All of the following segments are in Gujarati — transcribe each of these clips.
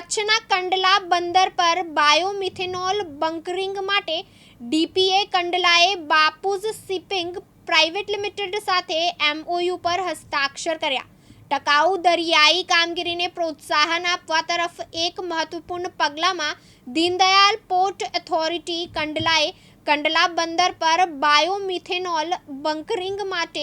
કચ્છના કંડલા બંદર પર બાયોમિથેનોલ બંકરિંગ માટે ડીપીએ કંડલાએ બાપુઝ શિપિંગ પ્રાઇવેટ લિમિટેડ સાથે એમઓયુ પર હસ્તાક્ષર કર્યા. ટકાઉ દરિયાઈ કામગીરીને પ્રોત્સાહન આપવા તરફ એક મહત્વપૂર્ણ પગલામાં દીનદયાલ પોર્ટ ઓથોરિટી કંડલાએ કંડલા બંદર પર બાયોમિથેનોલ બંકરિંગ માટે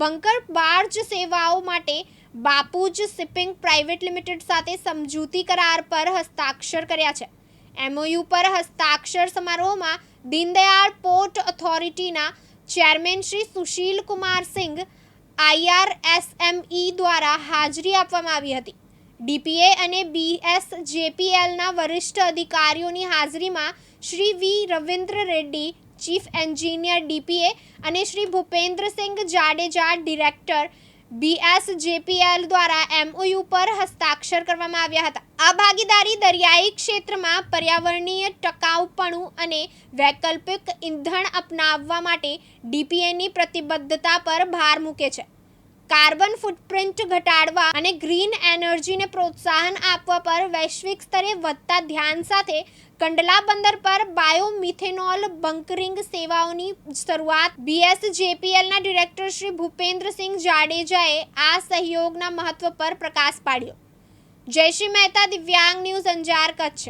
બંકર બાર્જ સેવાઓ માટે બાપુજ શિપિંગ પ્રાઇવેટ લિમિટેડ સાથે સમજૂતી કરાર પર હસ્તાક્ષર કર્યા છે. એમઓયુ પર હસ્તાક્ષર સમારોહમાં દીનદયાળ પોર્ટ ઓથોરિટીના ચેરમેન શ્રી સુશીલ કુમાર સિંઘ આઈઆરએસએમઈ દ્વારા હાજરી આપવામાં આવી હતી. ડીપીએ અને બીએસજેપીએલના વરિષ્ઠ અધિકારીઓની હાજરીમાં Shri V. Ravindra Reddy, chief engineer DPA અને શ્રી ભૂપેન્દ્રસિંહ જાડેજા, ડિરેક્ટર બીએસજેપીએલ દ્વારા એમઓયુ પર હસ્તાક્ષર કરવામાં આવ્યા હતા. આ ભાગીદારી દરિયાઈ ક્ષેત્રમાં પર્યાવરણીય ટકાઉપણું અને વૈકલ્પિક ઇંધણ અપનાવવા માટે ડીપીએની પ્રતિબદ્ધતા પર ભાર મૂકે છે. કાર્બન ફૂટપ્રિન્ટ ઘટાડવા અને ગ્રીન એનર્જીને પ્રોત્સાહન આપવા પર વૈશ્વિક સ્તરે વધતા ધ્યાન સાથે કંડલા બંદર પર બાયોમિથેનોલ બંકરિંગ સેવાઓની શરૂઆત બીએસજેપીએલના ડિરેક્ટર શ્રી ભૂપેન્દ્રસિંહ જાડેજાએ આ સહયોગના મહત્વ પર પ્રકાશ પાડ્યો. જયશ્રી મહેતા દિવ્યાંગ ન્યૂઝ અંજાર કચ્છ.